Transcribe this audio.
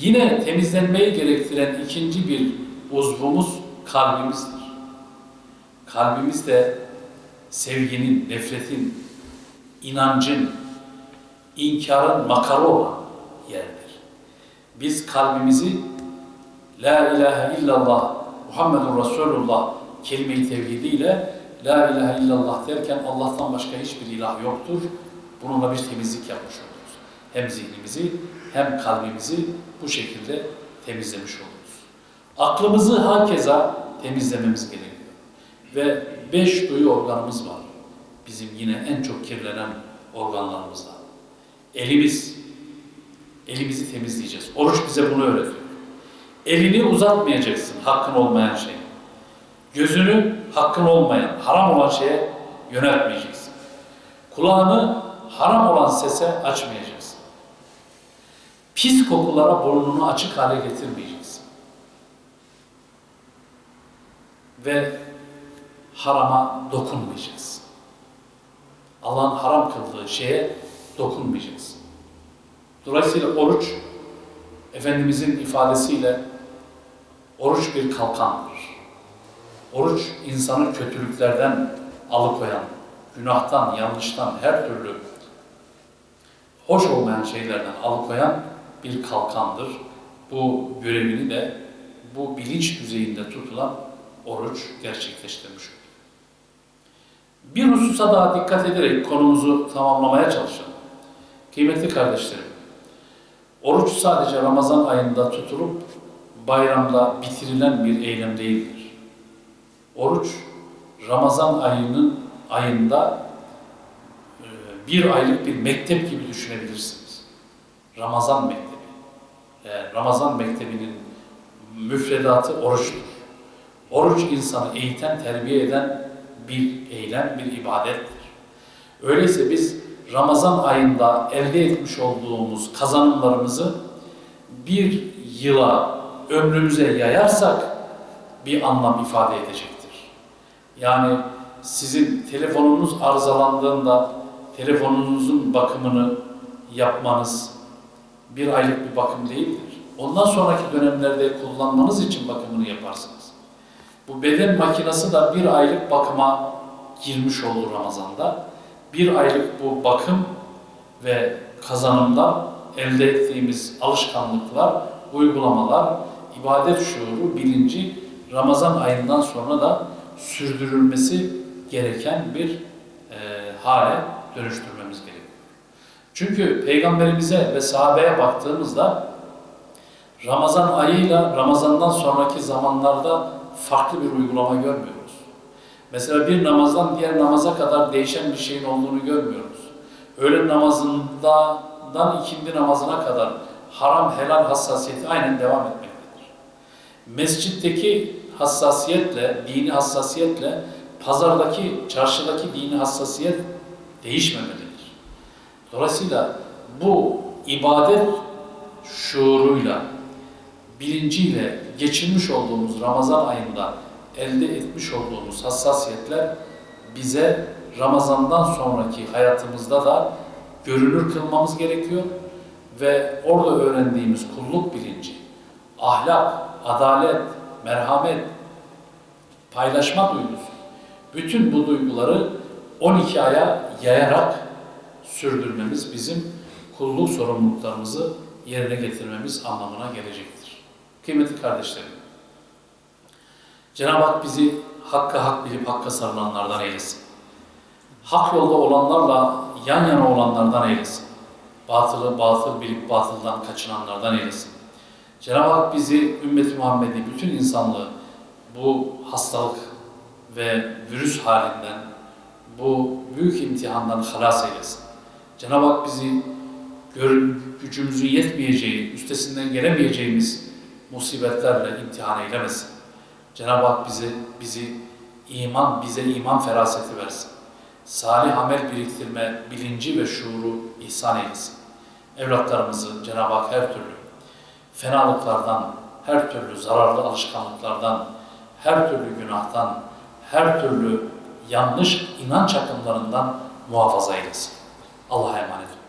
Yine temizlenmeyi gerektiren ikinci bir uzvumuz kalbimizdir. Kalbimiz de sevginin, nefretin, inancın, inkarın makarı olan yerdir. Biz kalbimizi La ilahe illallah Muhammedun Resulullah kelime-i tevhidiyle La ilahe illallah derken Allah'tan başka hiçbir ilah yoktur. Bununla bir temizlik yapmış oluruz. Hem zihnimizi hem kalbimizi bu şekilde temizlemiş oluruz. Aklımızı hakeza temizlememiz gerekiyor. Ve beş duyu organımız var. Bizim yine en çok kirlenen organlarımızdan. Elimiz, elimizi temizleyeceğiz. Oruç bize bunu öğretiyor. Elini uzatmayacaksın hakkın olmayan şey. Gözünü hakkın olmayan, haram olan şeye yöneltmeyeceksin. Kulağını haram olan sese açmayacaksın. Pis kokulara burnunu açık hale getirmeyeceksin. Ve harama dokunmayacaksın. Allah'ın haram kıldığı şeye dokunmayacaksın. Dolayısıyla oruç, Efendimizin ifadesiyle oruç bir kalkandır. Oruç insanı kötülüklerden alıkoyan, günahtan, yanlıştan, her türlü hoş olmayan şeylerden alıkoyan bir kalkandır. Bu görevini de bu bilinç düzeyinde tutulan oruç gerçekleştirmiş. Bir hususa daha dikkat ederek konumuzu tamamlamaya çalışalım. Kıymetli kardeşlerim, oruç sadece Ramazan ayında tutulup bayramda bitirilen bir eylem değildir. Oruç Ramazan ayının ayında e, bir aylık bir mektep gibi düşünebilirsiniz. Ramazan mektebi. Ramazan mektebinin müfredatı oruçtur. Oruç insanı eğiten, terbiye eden bir eylem, bir ibadettir. Öyleyse biz Ramazan ayında elde etmiş olduğumuz kazanımlarımızı bir yıla, ömrümüze yayarsak bir anlam ifade edecektir. Yani sizin telefonunuz arızalandığında telefonunuzun bakımını yapmanız bir aylık bir bakım değildir. Ondan sonraki dönemlerde kullanmanız için bakımını yaparsınız. Bu beden makinesi de bir aylık bakıma girmiş olur Ramazan'da. Bir aylık bu bakım ve kazanımdan elde ettiğimiz alışkanlıklar, uygulamalar, ibadet şuuru, bilinci Ramazan ayından sonra da sürdürülmesi gereken bir e, hale dönüştürmemiz gerekiyor. Çünkü peygamberimize ve sahabeye baktığımızda Ramazan ayıyla Ramazan'dan sonraki zamanlarda farklı bir uygulama görmüyoruz. Mesela bir namazdan diğer namaza kadar değişen bir şeyin olduğunu görmüyoruz. Öğlen namazından ikindi namazına kadar haram helal hassasiyeti aynen devam etmektedir. Mescitteki hassasiyetle, dini hassasiyetle pazardaki, çarşıdaki dini hassasiyet değişmemelidir. Dolayısıyla bu ibadet şuuruyla, bilinciyle geçirmiş olduğumuz Ramazan ayında elde etmiş olduğumuz hassasiyetler bize Ramazan'dan sonraki hayatımızda da görünür kılmamız gerekiyor ve orada öğrendiğimiz kulluk bilinci, ahlak, adalet, merhamet, paylaşma duygusu, bütün bu duyguları 12 aya yayarak sürdürmemiz bizim kulluk sorumluluklarımızı yerine getirmemiz anlamına gelecektir. Kıymetli kardeşlerim, Cenab-ı Hak bizi hakka hak bilip hakka sarılanlardan eylesin. Hak yolda olanlarla yan yana olanlardan eylesin. Batılı batıl bilip batıldan kaçınanlardan eylesin. Cenab-ı Hak bizi, ümmeti Muhammed'i, bütün insanlığı bu hastalık ve virüs halinden, bu büyük imtihandan halas eylesin. Cenab-ı Hak bizi görün, gücümüzün yetmeyeceği, üstesinden gelemeyeceğimiz musibetlerle imtihan eylemesin. Cenab-ı Hak bizi, bizi iman, bize iman feraseti versin. Salih amel biriktirme bilinci ve şuuru ihsan eylesin. Evlatlarımızı Cenab-ı Hak her türlü fenalıklardan, her türlü zararlı alışkanlıklardan, her türlü günahtan, her türlü yanlış inanç akımlarından muhafaza eylesin. Allah'a emanet